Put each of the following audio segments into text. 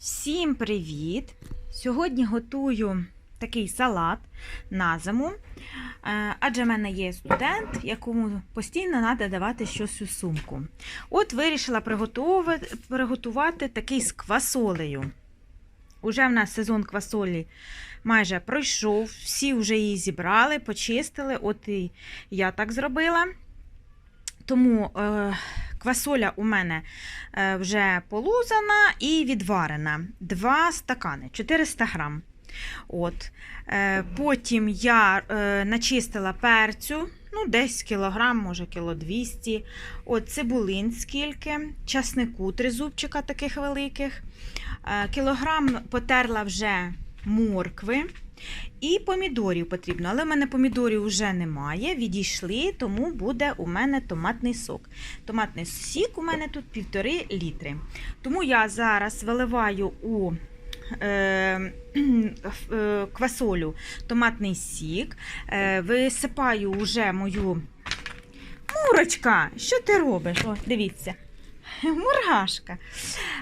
Всім привіт! Сьогодні готую такий салат на зиму, Е, адже в мене є студент, якому постійно треба давати щось у сумку. От вирішила приготувати, такий з квасолею. Уже в нас сезон квасолі майже пройшов, всі вже її зібрали, почистили. От і я так зробила. Тому е, квасоля у мене е, вже полузана і відварена. Два стакани, 400 грам. От. Е, потім я е, начистила перцю, ну, десь кілограм, може кіло 200. От цибулин скільки, часнику, три зубчика таких великих. Кілограм потерла вже моркви. І помідорів потрібно, але в мене помідорів вже немає, відійшли, тому буде у мене томатний сок. Томатний сік у мене тут півтори літри. Тому я зараз виливаю у е, е, квасолю томатний сік, е, висипаю вже мою мурочка. Що ти робиш? О, дивіться, мурашка.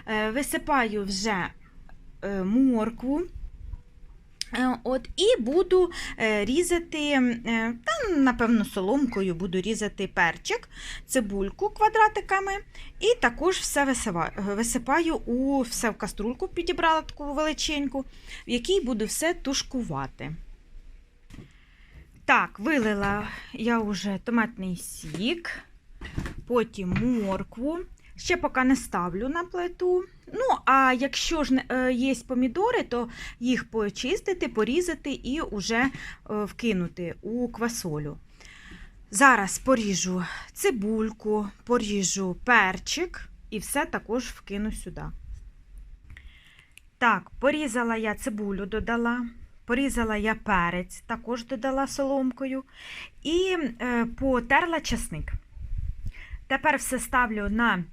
Е, висипаю вже е, моркву. Е, От, і буду е, різати, е, та, напевно, соломкою буду різати перчик, цибульку квадратиками, і також все висипаю у все в каструльку, підібрала таку величеньку, в якій буду все тушкувати. Так, вилила я вже томатний сік, потім моркву. Ще поки не ставлю на плиту. Ну, а якщо ж е, є помідори, то їх почистити, порізати і вже е, вкинути у квасолю. Зараз поріжу цибульку, поріжу перчик і все також вкину сюди. Так, порізала я цибулю, додала, порізала я перець, також додала соломкою, і е, потерла часник. Тепер все ставлю на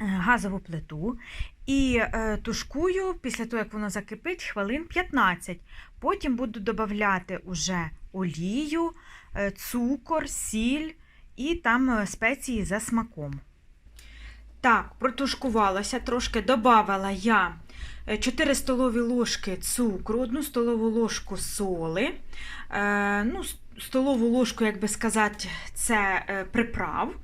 газову плиту і е, тушкую після того, як воно закипить, хвилин 15. Потім буду додавати уже олію, е, цукор, сіль і там е, спеції за смаком. Так, протушкувалася, трошки, додавала я е, 4 столові ложки цукру, 1 столову ложку соли, е, ну, столову ложку, як би сказати, це е, приправ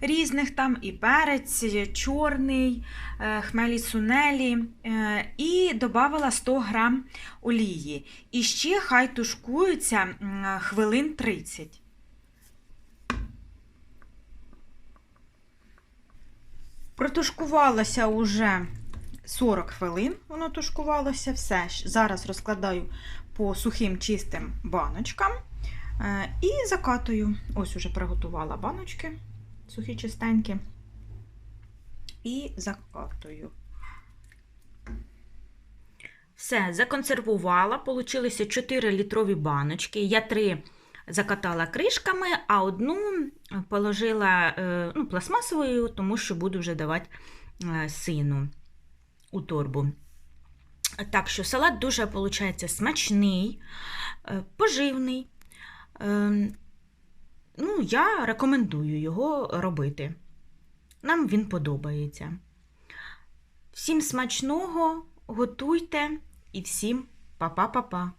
різних там і перець, чорний, е, хмелі сунелі, е, і додавала 100 грам олії. І ще хай тушкується хвилин 30. Протушкувалося уже 40 хвилин, воно тушкувалося. Все. Зараз розкладаю по сухим чистим баночкам е, і закатую. Ось уже приготувала баночки сухі чистенькі. І закатую. Все, законсервувала. Получилися 4 літрові баночки. Я 3 закатала кришками, а одну положила е, ну, пластмасовою, тому що буду вже давати е, сину у торбу. Так що салат дуже виходить смачний, е, поживний. Е, Ну, я рекомендую його робити. Нам він подобається. Всім смачного, готуйте і всім па-па-па-па.